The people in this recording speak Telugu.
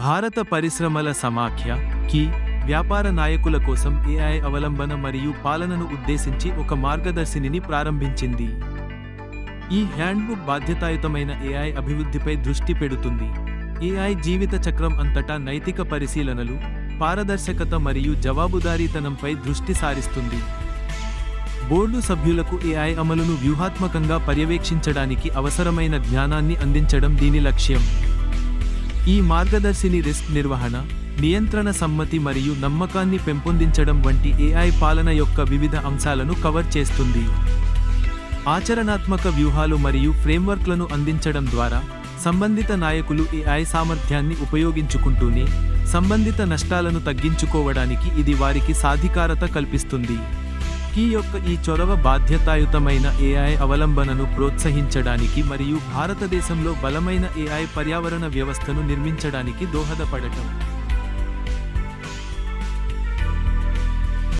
భారత పరిశ్రమల సమాఖ్య కి వ్యాపార నాయకుల కోసం ఏఐ అవలంబన మరియు పాలనను ఉద్దేశించి ఒక మార్గదర్శినిని ప్రారంభించింది. ఈ హ్యాండ్బుక్ బాధ్యతాయుతమైన ఏఐ అభివృద్ధిపై దృష్టి పెడుతుంది. ఏఐ జీవిత చక్రం అంతటా నైతిక పరిశీలనలు పారదర్శకత మరియు జవాబుదారీతనంపై దృష్టి సారిస్తుంది. బోర్డు సభ్యులకు ఏఐ అమలును వ్యూహాత్మకంగా పర్యవేక్షించడానికి అవసరమైన జ్ఞానాన్ని అందించడం దీని లక్ష్యం. ఈ మార్గదర్శిని రిస్క్ నిర్వహణ నియంత్రణ సమ్మతి మరియు నమ్మకాన్ని పెంపొందించడం వంటి ఏఐ పాలన యొక్క వివిధ అంశాలను కవర్ చేస్తుంది. ఆచరణాత్మక వ్యూహాలు మరియు ఫ్రేమ్వర్క్లను అందించడం ద్వారా సంబంధిత నాయకులు ఏఐ సామర్థ్యాన్ని ఉపయోగించుకుంటూనే సంబంధిత నష్టాలను తగ్గించుకోవడానికి ఇది వారికి సాధికారత కల్పిస్తుంది. కీ యొక్క ఈ చొరవ బాధ్యతాయుతమైన ఏఐ అవలంబనను ప్రోత్సహించడానికి మరియు భారతదేశంలో బలమైన ఏఐ పర్యావరణ వ్యవస్థను నిర్మించడానికి దోహదపడటం.